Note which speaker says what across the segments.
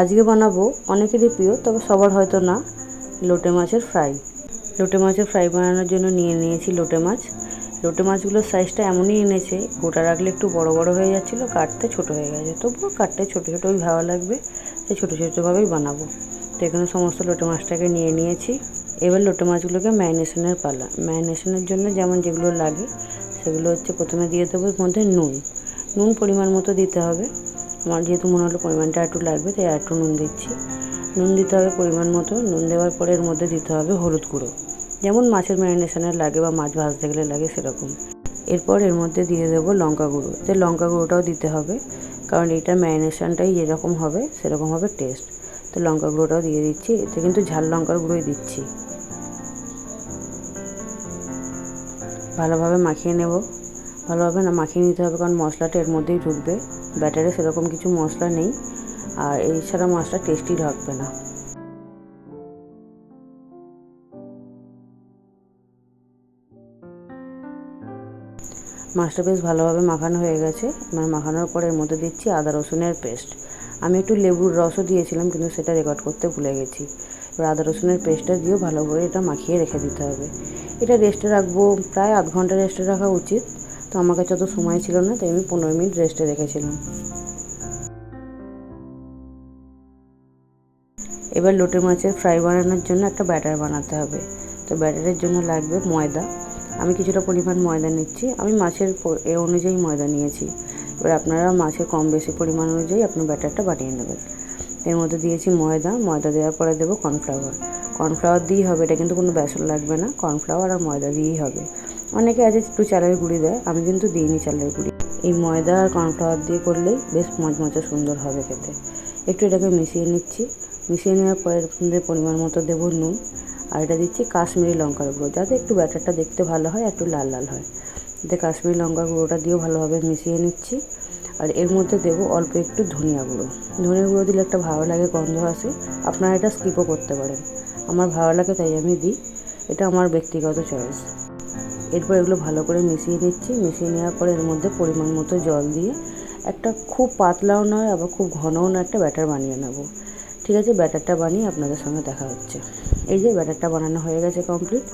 Speaker 1: আজকে বানাবো অনেকেরই প্রিয়, তবে সবার হয়তো না, লোটে মাছের ফ্রাই। লোটে মাছের ফ্রাই বানানোর জন্য নিয়ে নিয়েছি লোটে মাছ। লোটে মাছগুলোর সাইজটা এমনই এনেছে, গোটা রাখলে একটু বড় বড় হয়ে যাচ্ছিল, কাটতে ছোট হয়ে গেছে। তবুও কাটতে ছোটো ছোটোই ভালো লাগবে, তাই ছোটো ছোটোভাবেই বানাবো। তো এখানে সমস্ত লোটে মাছটাকে নিয়ে নিয়েছি। এবার লোটে মাছগুলোকে ম্যারিনেশনের পালা, ম্যারিনেশনের জন্য যেমন যেগুলো লাগে, সেগুলো হচ্ছে প্রথমে দিয়ে দেবো মধ্যে নুন। নুন পরিমাণ মতো দিতে হবে। আমার যেহেতু মনে হলো পরিমাণটা একটু লাগবে, তাই একটু নুন দিচ্ছি। নুন দিতে হবে পরিমাণ মতো। নুন দেওয়ার পরে এর মধ্যে দিতে হবে হলুদ গুঁড়ো। যেমন মাছের ম্যারিনেশনের লাগে বা মাছ ভাজতে গেলে লাগে সেরকম। এরপর এর মধ্যে দিয়ে দেবো লঙ্কা গুঁড়ো। তো লঙ্কা গুঁড়োটাও দিতে হবে, কারণ এইটার ম্যারিনেশনটাই যেরকম হবে, সেরকম হবে টেস্ট। তো লঙ্কা গুঁড়োটাও দিয়ে দিচ্ছি। এতে কিন্তু ঝাল লঙ্কার গুঁড়োই দিচ্ছি। ভালোভাবে মাখিয়ে নেব। ভালোভাবে না মাখিয়ে নিতে হবে কারণ মশলাটা এর মধ্যেই ঢুকবে। ব্যাটারে সেরকম কিছু মশলা নেই আর এছাড়া মাছটা টেস্টি ঢাকবে না। মাছটা বেশ ভালোভাবে মাখানো হয়ে গেছে। মানে মাখানোর পর এর মধ্যে দিচ্ছি আদা রসুনের পেস্ট। আমি একটু লেবুর রসও দিয়েছিলাম কিন্তু সেটা রেকর্ড করতে ভুলে গেছি। এবার আদা রসুনের পেস্টটা দিয়েও ভালো করে এটা মাখিয়ে রেখে দিতে হবে। এটা রেস্টে রাখব, প্রায় আধ ঘণ্টা রেস্টে রাখা উচিত। তো আমার কাছে অত সময় ছিল না, তাই আমি পনেরো মিনিট রেস্টে রেখেছিলাম। এবার লোটে মাছের ফ্রাই বানানোর জন্য একটা ব্যাটার বানাতে হবে। তো ব্যাটারের জন্য লাগবে ময়দা। আমি কিছুটা পরিমাণ ময়দা নিচ্ছি। আমি মাছের এ অনুযায়ী ময়দা নিয়েছি। এবার আপনারা মাছের কম বেশি পরিমাণ অনুযায়ী আপনার ব্যাটারটা বানিয়ে নেবেন। এর মধ্যে দিয়েছি ময়দা। ময়দা দেওয়ার পরে দেবো কর্নফ্লাওয়ার কর্নফ্লাওয়ার দিয়েই হবে, এটা কিন্তু কোনো বেসন লাগবে না। কর্নফ্লাওয়ার আর ময়দা দিয়েই হবে। অনেকে আছে একটু চালের গুঁড়ি দেয়, আমি কিন্তু দিইনি চালের গুঁড়ি। এই ময়দা আর কর্নফ্লাওয়ার দিয়ে করলেই বেশ মচমচে সুন্দর হবে খেতে। একটু এটাকে মিশিয়ে নিচ্ছি। মিশিয়ে নেওয়ার পরে পরিমাণ মতো দেবো নুন আর এটা দিচ্ছি কাশ্মীরি লঙ্কার গুঁড়ো। যাতে একটু ব্যাটারটা দেখতে ভালো হয়, একটু লাল লাল হয়। এতে কাশ্মীরি লঙ্কার গুঁড়োটা দিয়েও ভালোভাবে মিশিয়ে নিচ্ছি। আর এর মধ্যে দেবো অল্প একটু ধনিয়া গুঁড়ো। ধনিয়া গুঁড়ো দিলে একটা ভালো লাগে গন্ধ আসে, আপনারা এটা স্কিপও করতে পারেন। আমার ভালো লাগে তাই আমি দিই, এটা আমার ব্যক্তিগত চয়েস এরপর এগুলো ভালো করে মিশিয়ে নিচ্ছি। মিশিয়ে নেওয়ার পরে এর মধ্যে পরিমাণ মতো জল দিয়ে একটা খুব পাতলাও নয়, আবার খুব ঘনও না একটা ব্যাটার বানিয়ে নেব। ঠিক আছে, ব্যাটারটা বানিয়ে আপনাদের সঙ্গে দেখা হচ্ছে। এই যে ব্যাটারটা বানানো হয়ে গেছে কমপ্লিট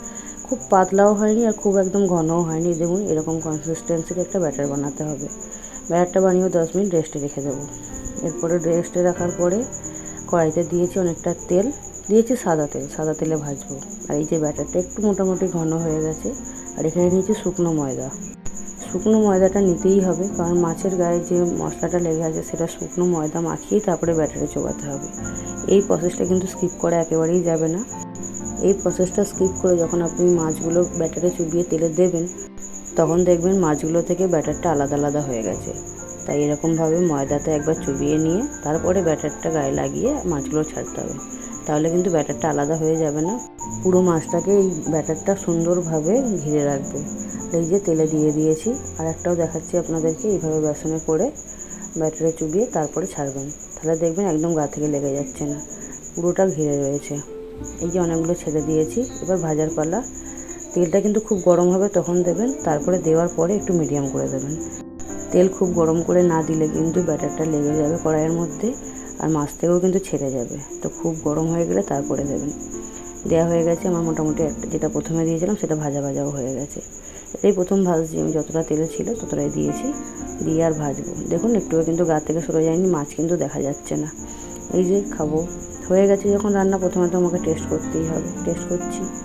Speaker 1: খুব পাতলাও হয়নি আর খুব একদম ঘনও হয়নি। দেখুন, এরকম কনসিস্টেন্সির একটা ব্যাটার বানাতে হবে। ব্যাটারটা বানিয়েও দশ মিনিট রেস্টে রেখে দেবো। এরপরে রেস্টে রাখার পরে কড়াইতে দিয়েছি অনেকটা তেল। দিয়েছি সাদা তেল, সাদা তেলে ভাজবো। আর এই যে ব্যাটারটা একটু মোটামুটি ঘন হয়ে গেছে। আর এখানে নিয়েছি শুকনো ময়দা। শুকনো ময়দাটা নিতেই হবে, কারণ মাছের গায়ে যে মশলাটা লেগে আছে সেটা শুকনো ময়দা মাখিয়েই তারপরে ব্যাটারে চোবাতে হবে। এই প্রসেসটা কিন্তু স্কিপ করা একেবারেই যাবে না। এই প্রসেসটা স্কিপ করে যখন আপনি মাছগুলো ব্যাটারে চুবিয়ে তেলে দেবেন, তখন দেখবেন মাছগুলো থেকে ব্যাটারটা আলাদা আলাদা হয়ে গেছে। তাই এরকমভাবে ময়দাতে একবার চুবিয়ে নিয়ে, তারপরে ব্যাটারটা গায়ে লাগিয়ে মাছগুলো ছাড়তে হবে। তাহলে কিন্তু ব্যাটারটা আলাদা হয়ে যাবে না। পুরো মাছটাকে এই ব্যাটারটা সুন্দরভাবে ঘিরে রাখবে। এই যে তেলে দিয়ে দিয়েছি, আর একটাও দেখাচ্ছি আপনাদেরকে, এইভাবে বেসনে করে ব্যাটারে চুবিয়ে তারপরে ছাড়বেন। তাহলে দেখবেন একদম গা থেকে লেগে যাচ্ছে না। পুরোটা ঘিরে রয়েছে। এই যে অনেকগুলো ছেড়ে দিয়েছি, এবার ভাজার পালা। তেলটা কিন্তু খুব গরম হবে তখন দেবেন, তারপরে দেওয়ার পরে একটু মিডিয়াম করে দেবেন। তেল খুব গরম করে না দিলে কিন্তু ব্যাটারটা লেগে যাবে কড়াইয়ের মধ্যে। আর মাছ থেকেও কিন্তু ছেড়ে যাবে। তো খুব গরম হয়ে গেলে তারপরে দেবেন। দেওয়া হয়ে গেছে আমার মোটামুটি একটা, যেটা প্রথমে দিয়েছিলাম সেটা ভাজা ভাজাও হয়ে গেছে। এটাই প্রথম ভাজছি আমি, যতটা তেলে ছিল ততটাই দিয়েছি। দিয়ে আর ভাজবো। দেখুন, একটুও কিন্তু গা থেকে সরে যায়নি, মাছ কিন্তু দেখা যাচ্ছে না। এই যে খাব। হয়ে গেছে যখন রান্না, প্রথমে তো আমাকে টেস্ট করতেই হবে। টেস্ট করছি।